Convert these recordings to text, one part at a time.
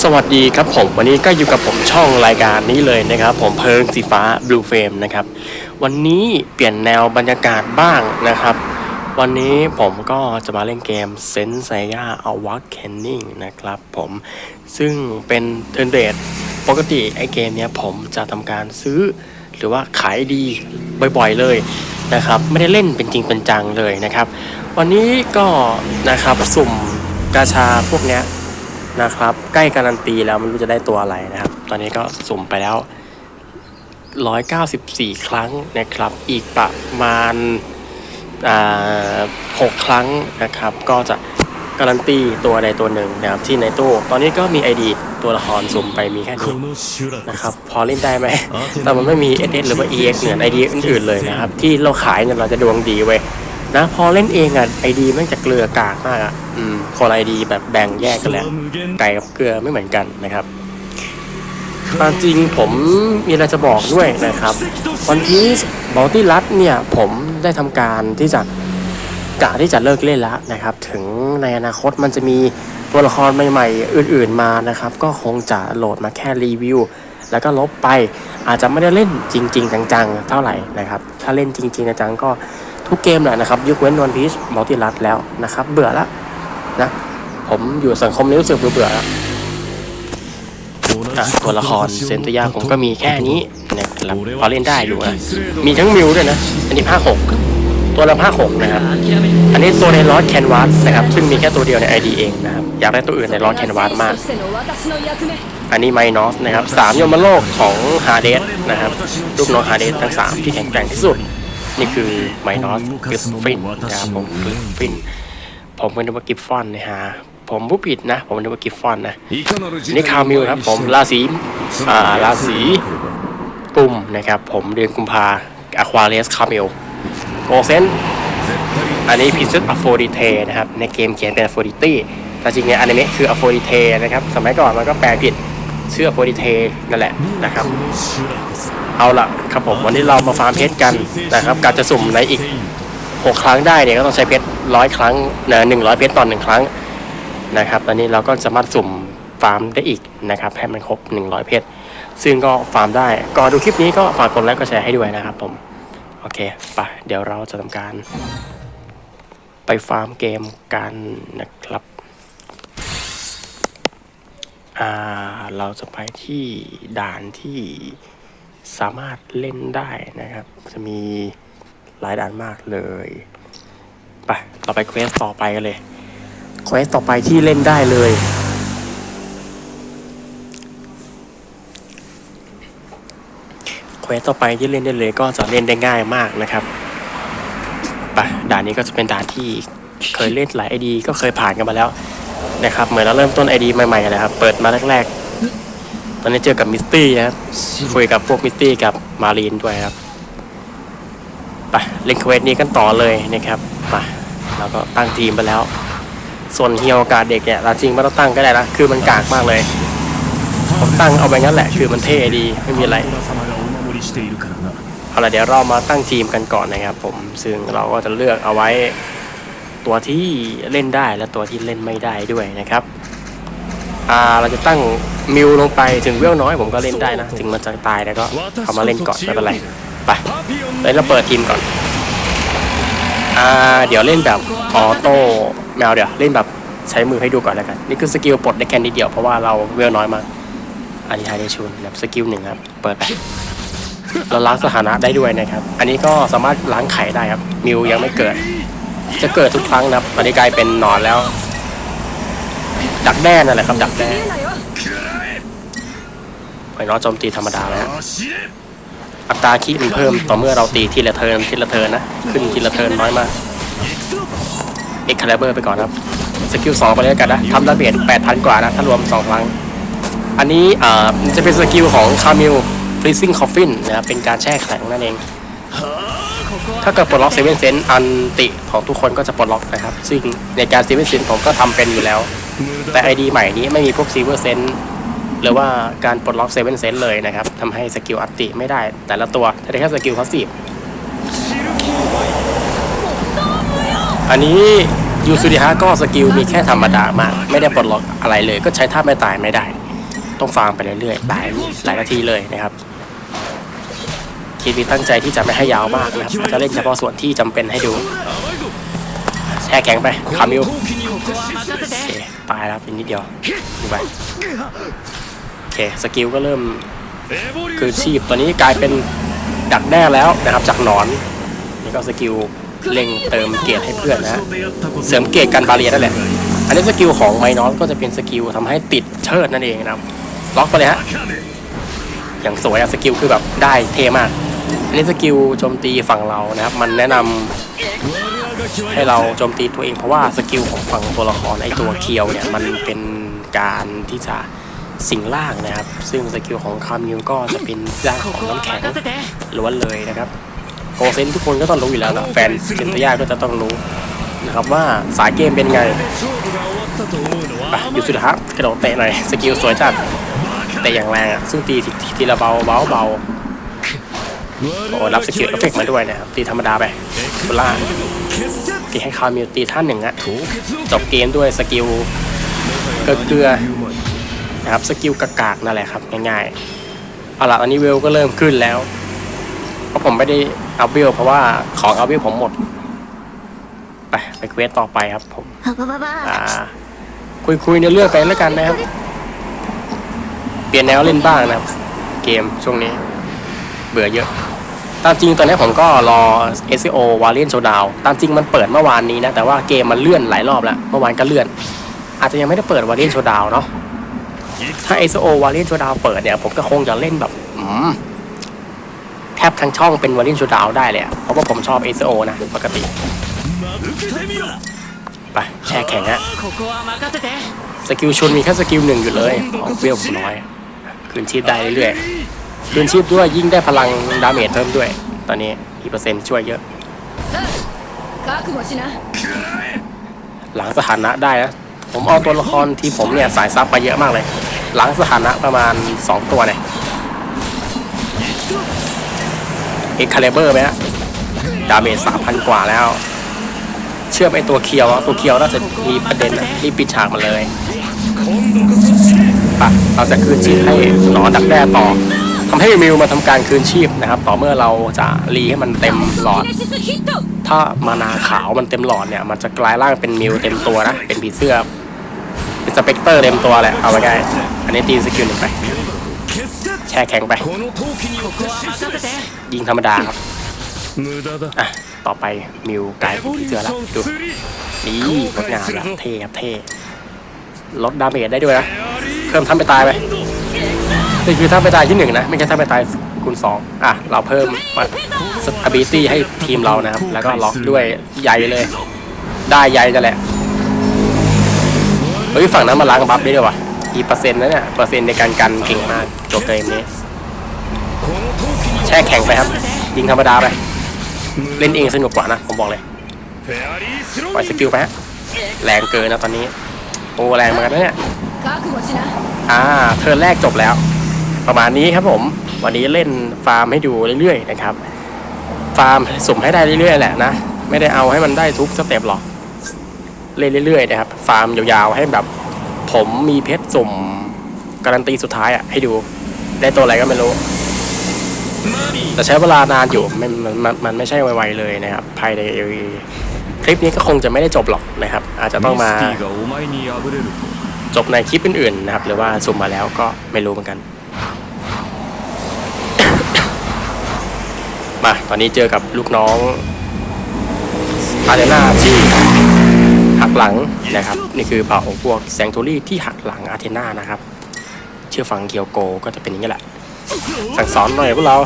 สวัสดีครับผมวันนี้ก็อยู่กับผมช่องรายการนี้เลยนะครับ ผมเพิงสีฟ้า Blue Frame นะครับ วันนี้เปลี่ยนแนวบรรยากาศบ้างนะครับ วันนี้ผมก็จะมาเล่นเกม s e n s e i a Awakening นะครับผมซึ่งเป็นเทิร์นเรทปกติไอเกมเนี้ยผมจะทำการซื้อ หรือว่าขายดีบ่อยๆเลยนะครับ ไม่ได้เล่นเป็นจริงเป็นจังเลยนะครับ วันนี้ก็นะครับสุ่มกาชาพวกเนี้ย นะครับ ใกล้การันตีแล้วมันรู้จะได้ตัวอะไรนะครับ ตอนนี้ก็สุ่มไปแล้ว 194 ครั้งนะครับ อีกประมาณหกครั้งนะครับ ก็จะการันตีตัวใดตัวหนึ่งนะครับที่ในตู้ ตอนนี้ก็มี ID ตัวละครสุ่มไปมีแค่นี้นะครับพอเล่นได้ไหม แต่มันไม่มี SS หรือว่า EX เหมือน ID อื่นๆเลยนะครับ ที่เราขายเนี่ยเราจะดวงดีเว้ย นะพอเล่นเองอะ ID แม่งจะเกลือกากมากอะอืมคน ID แบบแบ่งแยกกันแล้ว無限ไก่กับเกลือไม่เหมือนกันนะครับความจริงผมมีอะไรจะบอกด้วยนะครับวันที่บอลตี้รัดเนี่ยผมได้ทำการที่จะกะที่จะเลิกเล่นแล้วนะครับ ถึงในอนาคตมันจะมีตัวละครใหม่ๆ อื่นๆมานะครับ ก็คงจะโหลดมาแค่รีวิว แล้วก็ลบไปอาจจะไม่ได้เล่นจริง ๆ จังๆ เท่าไหร่นะครับ ถ้าเล่นจริง ๆ จังๆก็ ทุกเกมแหละนะครับยกเว้นวันพีชบอลตี้รัดแล้วนะครับ เบื่อแล้วนะ ผมอยู่สังคมนี้รู้สึกเบื่อๆแล้วอะตัวละครเซนติยาผมก็มีแค่นี้นะครับพอเล่นได้อยู่นะมีทั้งมิวด้วยนะ อันนี้ภาคหกตัวละภาคหกนะครับ อันนี้ตัวในลอสแคนวาสนะครับ ซึ่งมีแค่ตัวเดียวใน ID เองนะครับ อยากได้ตัวอื่นในลอสแคนวาสมาก อันนี้ไมนอสนะครับสามยมโลกของฮาเดสนะครับลูกน้องฮาเดสทั้งสามที่แข็งแกร่งที่สุด นี่คือไมนอสกริฟฟินนะครับผมกริฟฟิน ผมเป็นว่ากิฟฟอนนะฮะผมผู้ผิดนะ ผมเป็นว่ากิฟฟอนนะนี่คามิลครับ ผมราศีอ่าราศีกุมนะครับ ผมเดือนกุมภาอะควาเรสคามิลโกเซนอันนี้พิซซ์อโฟดิเทนะครับ ในเกมเขียนเป็นอโฟดิตี้แต่จริงในอนิเมะคืออโฟดิเทนะครับ สมัยก่อนมันก็แปลผิด เชื่อโปรดิเทนั่นแหละนะครับ เอาละครับผมวันนี้เรามาฟาร์มเพชรกันนะครับ การจะสุ่มในอีก 6 ครั้งได้เนี่ยก็ต้องใช้เพชรร้อยครั้งนะหนึ่งร้อยเพชรตอนหนึ่งครั้งนะครับ ตอนนี้เราก็สามารถสุ่มฟาร์มได้อีกนะครับให้มันครบ 100 เพชรซึ่งก็ฟาร์มได้ก่อนดูคลิปนี้ก็ฝากกดไลค์กดแชร์ให้ด้วยนะครับผม โอเคไปเดี๋ยวเราจะทำการ ไปฟาร์มเกมกันนะครับ อ่าเราจะไปที่ด่านที่สามารถเล่นได้นะครับ จะมีหลายด่านมากเลยไปเราไปเควสต่อไปกันเลยเควสต่อไปที่เล่นได้เลยเควสต่อไปที่เล่นได้เลยก็จะเล่นได้ง่ายมากนะครับไปด่านนี้ก็จะเป็นด่านที่เคยเล่นหลายไอดีก็เคยผ่านกันมาแล้ว นะครับ เหมือนเราเริ่มต้นไอดีใหม่ๆเลยครับ เปิดมาแรกๆ ตอนนี้เจอกับมิสตี้นะครับ คุยกับพวกมิสตี้กับมารีนด้วยครับไปเล่นเควสนี้กันต่อเลยนะครับไปเราก็ตั้งทีมไปแล้ว ส่วนเฮียโอกาสเด็กเนี่ยเราจริงไม่ต้องตั้งก็ได้นะ คือมันกากมากเลยผมตั้งเอาไปงั้นแหละ คือมันเท่ดี ไม่มีอะไรเอาละเดี๋ยวเรามาตั้งทีมกันก่อนนะครับ ผม ซึ่งเราก็จะเลือกเอาไว้ ตัวที่เล่นได้และตัวที่เล่นไม่ได้ด้วยนะครับอ่าเราจะตั้งมิวลงไปถึงเวลน้อยผมก็เล่นได้นะ ถึงมันจะตายแต่ก็เอามาเล่นก่อนไม่เป็นไรไปเดี๋ยวเราเปิดทีมก่อนอ่าเดี๋ยวเล่นแบบออโต้แมวเดี๋ยวเล่นแบบใช้มือให้ดูก่อนแล้วกัน นี่คือสกิลปลดได้แค่นิดเดียวเพราะว่าเราเวลน้อยมากอันนี้ไฮเดชูนแบบสกิลหนึ่งครับ เปิดไปเราล้างสถานะได้ด้วยนะครับ อันนี้ก็สามารถล้างไข่ได้ครับ มิวยังไม่เกิด จะเกิดทุกครั้งนะครับตอนนี้กลายเป็นหนอนแล้ว ดักแด้นั่นแหละครับ ดักแด้ไอ้น้องโจมตีธรรมดาแล้วอัตราคีมันเพิ่มต่อเมื่อเราตีทีละเทินทีละเทินนะ ขึ้นทีละเทินน้อยมากเอ็กคาลเบอร์ไปก่อนครับสกิลสองไปเลยกันนะทำดาเมจแปดพันกว่านะ ถ้ารวมสองครั้ง อันนี้อ่าจะเป็นสกิลของคาเมลฟรีซิ่งคอฟฟินนะครับเป็นการแช่แข็งนั่นเอง ถ้าเกิดปลดล็อกเซเว่นเซนอันติของทุกคนก็จะปลดล็อกนะครับ ซึ่งในการเซเว่นเซนผมก็ทำเป็นอยู่แล้ว แต่ ID ใหม่นี้ไม่มีพวกซีเวอร์เซนหรือว่าการปลดล็อกเซเว่นเซนเลยนะครับทำให้สกิลอัตติไม่ได้ แต่ละตัวถ้าได้แค่สกิลพาสซีฟอันนี้ยูซูดิฮะก็สกิลมีแค่ธรรมดามาก ไม่ได้ปลดล็อกอะไรเลย ก็ใช้ท่าไม่ตายไม่ได้ ต้องฟาร์มไปเรื่อยๆหลายหลายนาทีเลยนะครับ ทีวีตั้งใจที่จะไม่ให้ยาวมากนะครับจะเล่นเฉพาะส่วนที่จำเป็นให้ดู แช่แข็งไปคามิวตายแล้วเป็นนิดเดียวดูไปโอเคสกิลก็เริ่มคือชีพตอนนี้กลายเป็นดักแน่แล้วนะครับจากหนอนนี่ก็สกิลเล่งเติมเกีให้เพื่อนนะเสริมเกีกันบาเรียนั่นแหละอันนี้สกิลของไมน้อนก็จะเป็นสกิลทำให้ติดเชิดนั่นเองนะครับล็อกไปเลยฮะอย่างสวยอะสกิลคือแบบได้เท่มาก นี่สกิลโจมตีฝั่งเรานะครับ มันแนะนำให้เราโจมตีตัวเองเพราะว่าสกิลของฝั่งตัวละครไอตัวเคียวเนี่ยมันเป็นการที่จะสิงล่างนะครับ ซึ่งสกิลของคามิลก็จะเป็นด้านของน้ำแข็งล้วนเลยนะครับโกเซนทุกคนก็ต้องรู้อยู่แล้วนะแฟนเซนตยาก็จะต้องรู้นะครับว่าสายเกมเป็นไงไปอยู่สุดท้ายกระโดดเตะหน่อยสกิลสวยจัดแต่อย่างแรงอะซึ่งตีทีละเบาเบาเบา โอ้รับสกิลเอฟเฟกมาด้วยนะครับ ตีธรรมดาไปคุล่าตีให้คามิวตีท่านหนึ่งอะจบเกมด้วยสกิลเกลือนะครับสกิลกากๆนั่นแหละครับง่ายๆเอาล่ะตอนนี้เวลก็เริ่มขึ้นแล้วเพราะผมไม่ได้เอัพเวลเพราะว่าของเอัพเวลผมหมด ไปไปเควสต่อไปครับผมคุยคุยในเรื่องไปแล้วกันนะครับ เปลี่ยนแนวเล่นบ้างนะครับ เกมช่วงนี้ เบื่อเยอะ ตามจริงตอนนี้ผมก็รอ SEO Valiant Showdown ตามจริงมันเปิดเมื่อวานนี้นะ แต่ว่าเกมมันเลื่อนหลายรอบแล้ว เมื่อวานก็เลื่อน อาจจะยังไม่ได้เปิด Valiant Showdown เนาะถ้า SEO Valiant Showdown เปิดเนี่ย ผมก็คงจะเล่นแบบแทบทั้งช่องเป็น Valiant Showdown ได้เลยเพราะว่าผมชอบ SEO นะปกติไปแช่แข็งฮะสกิลชุนมีแค่สกิลหนึ่งอยู่เลยของเปรี้ยวน้อยคืนชีพได้เรื่อย ดืนชีพด้วยยิ่งได้พลังดาเมจเพิ่มด้วย ตอนนี้กี่เปอร์เซ็นต์ช่วยเยอะ หลังสถานะได้นะ ผมเอาตัวละครที่ผมเนี่ยสายซับไปเยอะมากเลย หลังสถานะประมาณ 2 ตัวเนี่ยเอ็กคาเลเบอร์ไหมฮะดาเมจสามพันกว่าแล้ว เชื่อมไอตัวเคียวตัวเคียวน่าจะมีประเด็นนะรีบปิดฉากมาเลยปะเราจะคืนชีพให้หนอนดักแด้ต่อ ทำให้มิวมาทำการคืนชีพนะครับ ต่อเมื่อเราจะรีให้มันเต็มหลอด ถ้ามานาขาวมันเต็มหลอดเนี่ย มันจะกลายร่างเป็นมิวเต็มตัวนะ เป็นผีเสื้อ เป็นสเปกเตอร์เต็มตัวแหละ เอาไปไงอันนี้ตีสกิลหนึ่งไป แช่แข็งไป ยิงธรรมดาครับ อะ ต่อไปมิวกลายเป็นผีเสื้อแล้วดูนี่งดงามละเท่ครับเท่ลดดาเมจได้ด้วยนะ เพิ่มทำไปตายไป นี่คือท่าไปตายที่หนึ่งนะไม่ใช่ท่าไปตายคูณสองอะเราเพิ่มมาสตาบิตี้ให้ทีมเรานะครับ แล้วก็ล็อกด้วยใหญ่เลย ได้ใหญ่จะแหละเฮ้ยฝั่งนั้นมาล้างบัฟได้ด้วยวะกี่เปอร์เซ็นต์นะเนี่ยเปอร์เซ็นต์ในการกันเก่งมากจบเกมนี้แช่แข็งไปครับยิงธรรมดาไปเล่นเองสนุกกว่านะผมบอกเลยปล่อยสกิลไปฮะแรงเกินนะตอนนี้โอ้แรงมากนะเนี่ยอ่าเธอแรกจบแล้ว ประมาณนี้ครับผม วันนี้เล่นฟาร์มให้ดูเรื่อยๆนะครับ ฟาร์มสุ่มให้ได้เรื่อยๆแหละนะ ไม่ได้เอาให้มันได้ทุกสเต็ปหรอก เล่นเรื่อยๆนะครับ ฟาร์มยาวๆให้แบบ ผมมีเพชรสุ่มการันตีสุดท้ายอะให้ดู ได้ตัวอะไรก็ไม่รู้ แต่ใช้เวลานานอยู่มันมันมันไม่ใช่ไวๆเลยนะครับ ภายในคลิปนี้ก็คงจะไม่ได้จบหรอกนะครับ อาจจะต้องมาจบในคลิปอื่นๆนะครับ หรือว่าสุ่มมาแล้วก็ไม่รู้เหมือนกัน มาตอนนี้เจอกับลูกน้องอาเดนาที่หักหลังนะครับ นี่คือเผ่าพวกแซงโทรี่ที่หักหลังอาเทนานะครับ เชื่อฟังเกียวโกก็จะเป็นอย่างนี้แหละ สั่งสอนหน่อยพวกเรา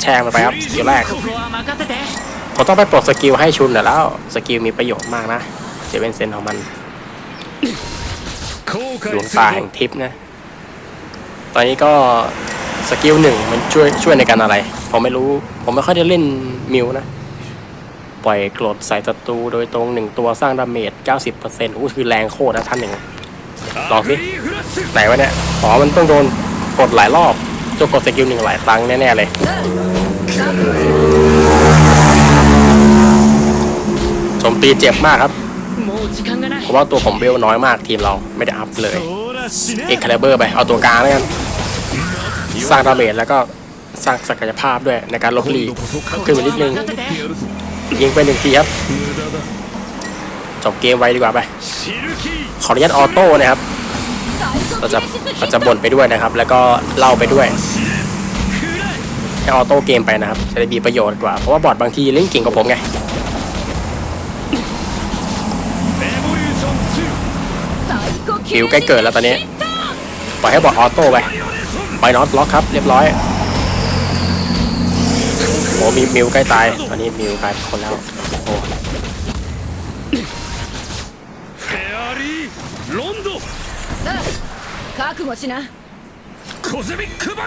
แชร์มันไปครับสกิลแรกผมต้องไปปลดสกิลให้ชุนแล้วสกิลมีประโยชน์มากนะจะเป็นเซนของมันดวงตาแห่งทิพนะ ตอนนี้ก็สกิลหนึ่งมันช่วยช่วยในการอะไร ผมไม่รู้ ผมไม่ค่อยได้เล่นมิวนะ ปล่อยกรดใส่ศัตรูโดยตรงหนึ่งตัวสร้างดาเมจ 90%อู้คือแรงโคตรนะท่านหนึ่งลองสิไหนวะเนี่ยอ๋อมันต้องโดนกดหลายรอบจะกดสกิลหนึ่งหลายฟังแน่ๆเลย สมตีเจ็บมากครับ เพราะว่าตัวผมเบลน้อยมากทีมเราไม่ได้อัพเลย เอ็กคาลเบอร์ไปเอาตัวกลางแล้วกันสร้างดาเมจแล้วก็สร้างศักยภาพด้วยในการลบหลีกขึ้นไปนิดนึงยิงไปหนึ่งทีครับจบเกมไวดีกว่าไป ขออนุญาตออโต้นะครับเราจะเราจะบ่นไปด้วยนะครับ แล้วก็เล่าไปด้วยให้ออโต้เกมไปนะครับ จะได้มีประโยชน์กว่า เพราะว่าบอดบางทีเล่นเก่งกว่าผมไง คิวใกล้เกิดแล้วตอนนี้ ปล่อยให้บอดออโต้ไปไปน็อตล็อกครับ เรียบร้อยโอ้มีมิวใกล้ตาย ตอนนี้มิวกลายเป็นคนแล้วโอ้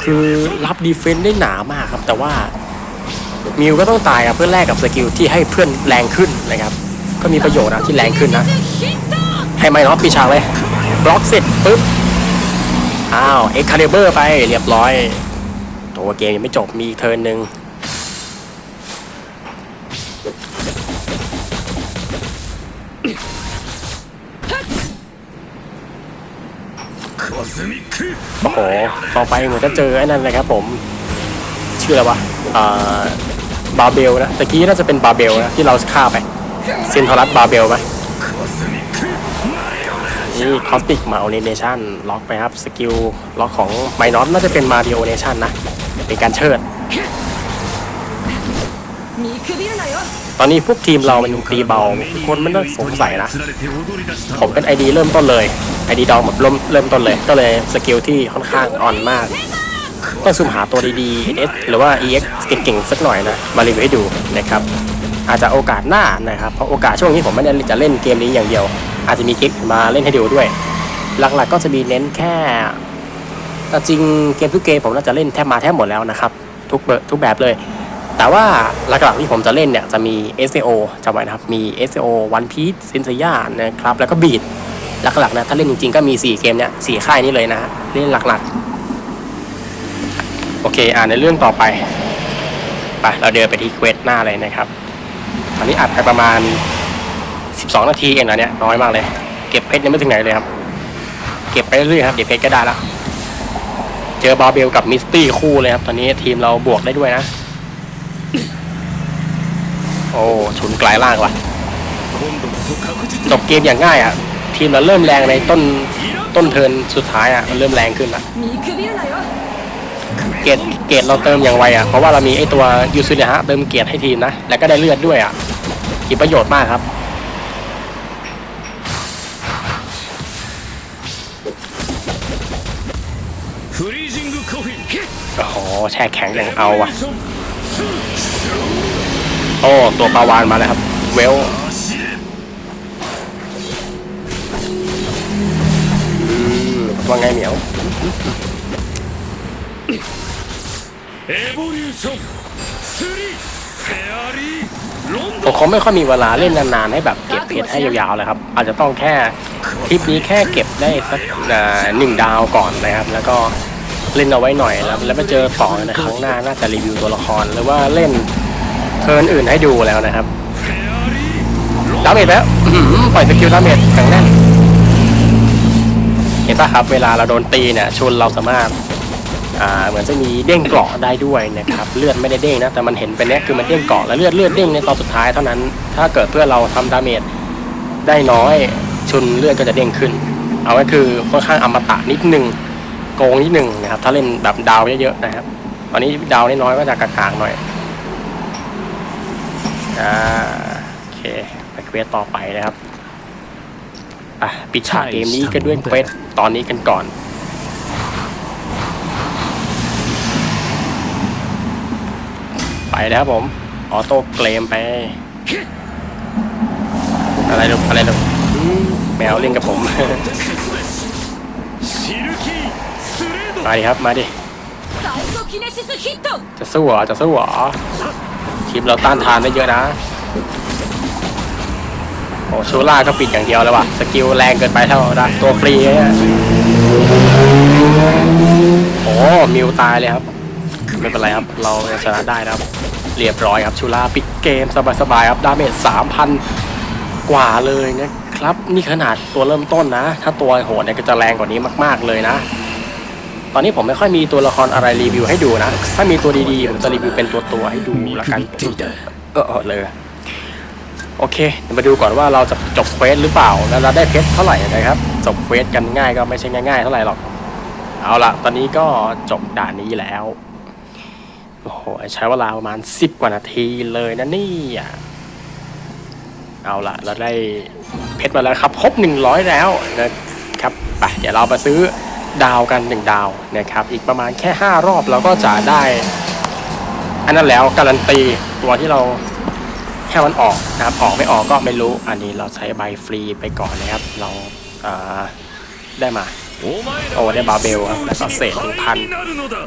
คือรับดีเฟนต์ได้หนามากครับ แต่ว่ามิวก็ต้องตายครับเพื่อแลกกับสกิลที่ให้เพื่อนแรงขึ้นนะครับ ก็มีประโยชน์นะที่แรงขึ้นนะ ให้ไมน็อตปีชาเลย บล็อกเสร็จปุ๊บ อ้าวเอ็กคาเดเบอร์ไปเรียบร้อย ตัวเกมยังไม่จบมีเทิร์นหนึ่งโอ้โห ต่อไปเหมือนจะเจอไอ้นั่นเลยครับผม ชื่ออะไรวะอ่าบาเบลนะตะกี้น่าจะเป็นบาเบลนะที่เราฆ่าไปซินทรัสบาเบลไหม นี่คอสติกมาโอเนเชั่นล็อกไปครับ สกิลล็อกของไมนอสน่าจะเป็นมาริโอเนชั่นนะ เป็นการเชิด ตอนนี้พวกทีมเรามันยิงตีเบา คนไม่ต้องสงสัยนะ ผมเป็นไอดีเริ่มต้นเลยไอดีดองแบบเริ่มเริ่มต้นเลย ก็เลยสกิลที่ค่อนข้างอ่อนมากต้องซุ่มหาตัวดีๆเอสหรือว่า EX เก่งๆ สักหน่อยนะ มารีวิวให้ดูนะครับ อาจจะโอกาสหน้านะครับ เพราะโอกาสช่วงนี้ผมไม่ได้จะเล่นเกมนี้อย่างเดียว อาจจะมีคลิปมาเล่นให้ดูด้วย หลักๆก็จะมีเน้นแค่แต่จริงเกมทุกเกมผมน่าจะเล่นแทบมาแทบหมดแล้วนะครับ ทุกเบอร์ทุกแบบเลย แต่ว่าหลักๆที่ผมจะเล่นเนี่ยจะมี SAO จำไว้นะครับ มี SAO One Piece s e n s e y a นะครับ แล้วก็บีดหลักๆนะถ้าเล่นจริงๆก็มี 4 เกมเนี่ยสี่ค่ายนี้เลยนะฮะเล่นหลักๆ โอเค อ่านในเรื่องต่อไปไปเราเดินไปที่เควสหน้าเลยนะครับ ตอนนี้อัดไปประมาณ สองนาทีเองนะเนี่ยน้อยมากเลย เก็บเพชรยังไม่ถึงไหนเลยครับ เก็บไปเรื่อยครับเดี๋ยวเพชรก็ได้แล้วเจอบาเบลกับมิสตี้คู่เลยครับ ตอนนี้ทีมเราบวกได้ด้วยนะ โอ้ชุนกลายล่างว่ะจบเกมอย่างง่ายอะ ทีมเราเริ่มแรงในต้นต้นเทินสุดท้ายอะมันเริ่มแรงขึ้นละเกตเกตเราเติมอย่างไวอะเพราะว่าเรามีไอตัวยูซูเนะฮะเติมเกตให้ทีมนะแล้วก็ได้เลือดด้วยอะมีประโยชน์มากครับ โอ้โหแช่แข็งอย่างเอาอะ โอ้ ตัวปลาวานมาแล้วครับ เวลว่าไงเหมียวผมคงไม่ค่อยมีเวลาเล่นนานๆให้แบบเก็บเพชรให้ยาวๆเลยครับ อาจจะต้องแค่คลิปนี้แค่เก็บได้สักหนึ่งดาวก่อนนะครับ แล้วก็ เล่นเอาไว้หน่อยแล้ว แล้วมาเจอต่อในครั้งหน้าน่าจะรีวิวตัวละครหรือว่าเล่นเทิร์นอื่นให้ดูแล้วนะครับดาเมจแล้วปล่อยสกิลดาเมจแข็งแน่นเห็นปะครับเวลาเราโดนตีเนี่ยชนเราสามารถอ่าเหมือนจะมีเด้งเกาะได้ด้วยนะครับเลือดไม่ได้เด้งนะแต่มันเห็นเป็นเนี้ยคือมันเด้งเกาะแล้วเลือดเลือดเด้งในตอนสุดท้ายเท่านั้น ถ้าเกิดเพื่อเราทำดาเมจได้น้อยชนเลือดก็จะเด้งขึ้น เอาไว้คือค่อนข้างอมตะนิดนึง โกงนิดหนึ่งนะครับ ถ้าเล่นแบบดาวเยอะๆนะครับ ตอนนี้ดาวน้อยๆก็จะกากๆหน่อยอ่าโอเคไปเควสต่อไปนะครับอะปิดฉากเกมนี้กันด้วยเควสตอนนี้กันก่อนไปนะครับผม ออโต้เกลมไป อะไรลูกอะไรลูกแมวเล่นกับผม มาดิครับมาดิจะสู้เหรอจะสู้เหรอทีมเราต้านทานได้เยอะนะโอ้ชูล่าก็ปิดอย่างเดียวแล้ววะสกิลแรงเกินไปเท่านะตัวฟรีโอ้มิวตายเลยครับไม่เป็นไรครับ เราชนะได้นะครับ เรียบร้อยครับชูล่าปิดเกมสบายๆครับดาเมจสามพันกว่าเลยนะครับ นี่ขนาดตัวเริ่มต้นนะ ถ้าตัวโหดเนี่ยก็จะแรงกว่านี้มาก ๆเลยนะ ตอนนี้ผมไม่ค่อยมีตัวละครอะไรรีวิวให้ดูนะ ถ้ามีตัวดีๆผมจะรีวิวเป็นตัวตัวๆให้ดูละกันเออเออเลย โอเคเดี๋ยวมาดูก่อนว่าเราจะจบเควสหรือเปล่า แล้วเราได้เพชรเท่าไหร่นะครับ จบเควสกันง่ายก็ไม่ใช่ง่ายๆเท่าไหร่หรอก เอาละตอนนี้ก็จบด่านนี้แล้วโอ้โหใช้เวลาประมาณ10กว่านาทีเลยนะนี่อะเอาละเราได้เพชรมาแล้วครับ ครบ100แล้วนะครับไปเดี๋ยวเราไปซื้อ ดาวกัน 1 ดาวนะครับ อีกประมาณแค่ 5 รอบเราก็จะได้ อันนั้นแล้วการันตีตัวที่เราแค่มันออกนะครับออกไม่ออกก็ไม่รู้อันนี้เราใช้ใบฟรีไปก่อนนะครับ เราเาได้มาโอ้ได้บาเบลครับแล้วก็เศษหนึ่งพัน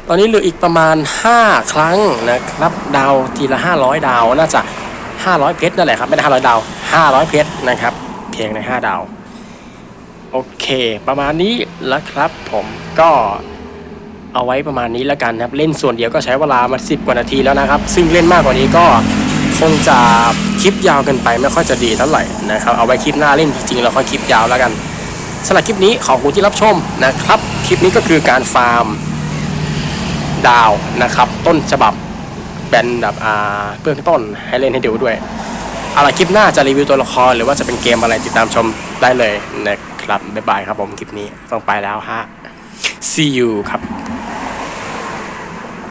ตอนนี้เหลืออีกประมาณ 5 ครั้งนะครับดาวทีละ 500 ดาวน่าจะ 500 เพชรนั่นแหละครับไม่ได้500 ดาว 500 เพชรนะครับเพียงใน 5 ดาว โอเค ประมาณนี้แล้วครับผมก็เอาไว้ประมาณนี้แล้วกันครับ เล่นส่วนเดียวก็ใช้เวลามา 10 กว่านาทีแล้วนะครับ ซึ่งเล่นมากกว่านี้ก็คงจะคลิปยาวเกินไปไม่ค่อยจะดีเท่าไหร่นะครับ เอาไว้คลิปหน้าเล่นจริงๆแล้วค่อยคลิปยาวแล้วกันสำหรับคลิปนี้ขอบคุณที่รับชมนะครับ คลิปนี้ก็คือการฟาร์มดาวนะครับ ต้นฉบับเป็นแบบอ่าเบื้องต้นให้เล่นให้ดูด้วย เอาละคลิปหน้าจะรีวิวตัวละครหรือว่าจะเป็นเกมอะไรติดตามชมได้เลยนะครับบ๊ายบายครับผมคลิปนี้ต้องไปแล้วฮะ see you ครับ